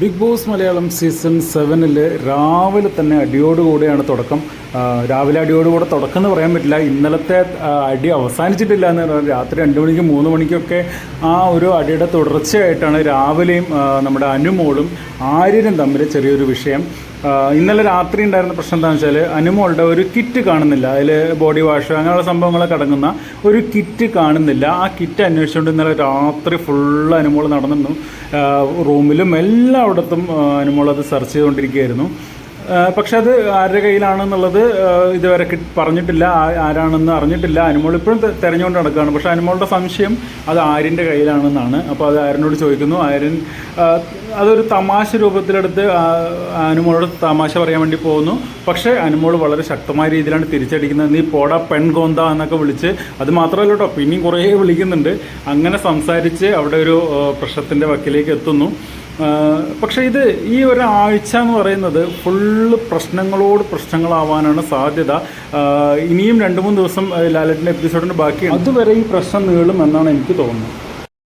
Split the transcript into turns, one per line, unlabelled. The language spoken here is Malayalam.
ബിഗ് ബോസ് മലയാളം സീസൺ സെവനിൽ രാവിലെ തന്നെ അടിയോടുകൂടെയാണ് തുടക്കം. രാവിലെ അടിയോടുകൂടെ തുടക്കം എന്ന് പറയാൻ പറ്റില്ല. ഇന്നലത്തെ അടി അവസാനിച്ചിട്ടില്ല എന്ന് പറഞ്ഞാൽ രാത്രി രണ്ട് മണിക്കും മൂന്ന് മണിക്കൊക്കെ ആ ഒരു അടിയുടെ തുടർച്ചയായിട്ടാണ് രാവിലെയും നമ്മുടെ അനുമോളും ആര്യനും തമ്മിൽ ചെറിയൊരു വിഷയം. ഇന്നലെ രാത്രി ഉണ്ടായിരുന്ന പ്രശ്നം എന്താണെന്ന് വെച്ചാൽ അനുമോളുടെ ഒരു കിറ്റ് കാണുന്നില്ല. അതിൽ ബോഡി വാഷ് അങ്ങനെയുള്ള സംഭവങ്ങളൊക്കെ അടങ്ങുന്ന ഒരു കിറ്റ് കാണുന്നില്ല. ആ കിറ്റ് അന്വേഷിച്ചുകൊണ്ട് ഇന്നലെ രാത്രി ഫുള്ള് അനുമോൾ നടന്നിരുന്നു. റൂമിലും എല്ലായിടത്തും അനുമോൾ അത് സെർച്ച് ചെയ്തുകൊണ്ടിരിക്കുകയായിരുന്നു പക്ഷെ അത് ആരുടെ കയ്യിലാണെന്നുള്ളത് ഇതുവരെ പറഞ്ഞിട്ടില്ല. ആരാണെന്ന് അറിഞ്ഞിട്ടില്ല. അനുമോൾ ഇപ്പോഴും തിരഞ്ഞുകൊണ്ട് നടക്കുകയാണ് പക്ഷെ അനുമോളുടെ സംശയം അത് ആര്യന്റെ കയ്യിലാണെന്നാണ്. അപ്പോൾ അത് ആര്യനോട് ചോദിക്കുന്നു. ആര്യൻ അതൊരു തമാശ രൂപത്തിലെടുത്ത് അനുമോളോട് തമാശ പറയാൻ വേണ്ടി പോകുന്നു. പക്ഷേ അനുമോൾ വളരെ ശക്തമായ രീതിയിലാണ് തിരിച്ചടിക്കുന്നത്. നീ പോടാ പെൺകോന്ത എന്നൊക്കെ വിളിച്ച് അത് മാത്രമല്ല കേട്ടോ പിന്നെയും കുറേ വിളിക്കുന്നുണ്ട്. അങ്ങനെ സംസാരിച്ച് അവിടെ ഒരു പ്രശ്നത്തിന്റെ വക്കിലേക്ക് എത്തുന്നു. പക്ഷേ ഇത് ഈ ഒരാഴ്ച എന്ന് പറയുന്നത് ഫുള്ള് പ്രശ്നങ്ങളോട് പ്രശ്നങ്ങളാവാനാണ് സാധ്യത. ഇനിയും രണ്ട് മൂന്ന് ദിവസം ലാലറ്റിന്റെ എപ്പിസോഡിന് ബാക്കിയാണ് അതുവരെ ഈ പ്രശ്നം നീളും എന്നാണ് എനിക്ക് തോന്നുന്നത്.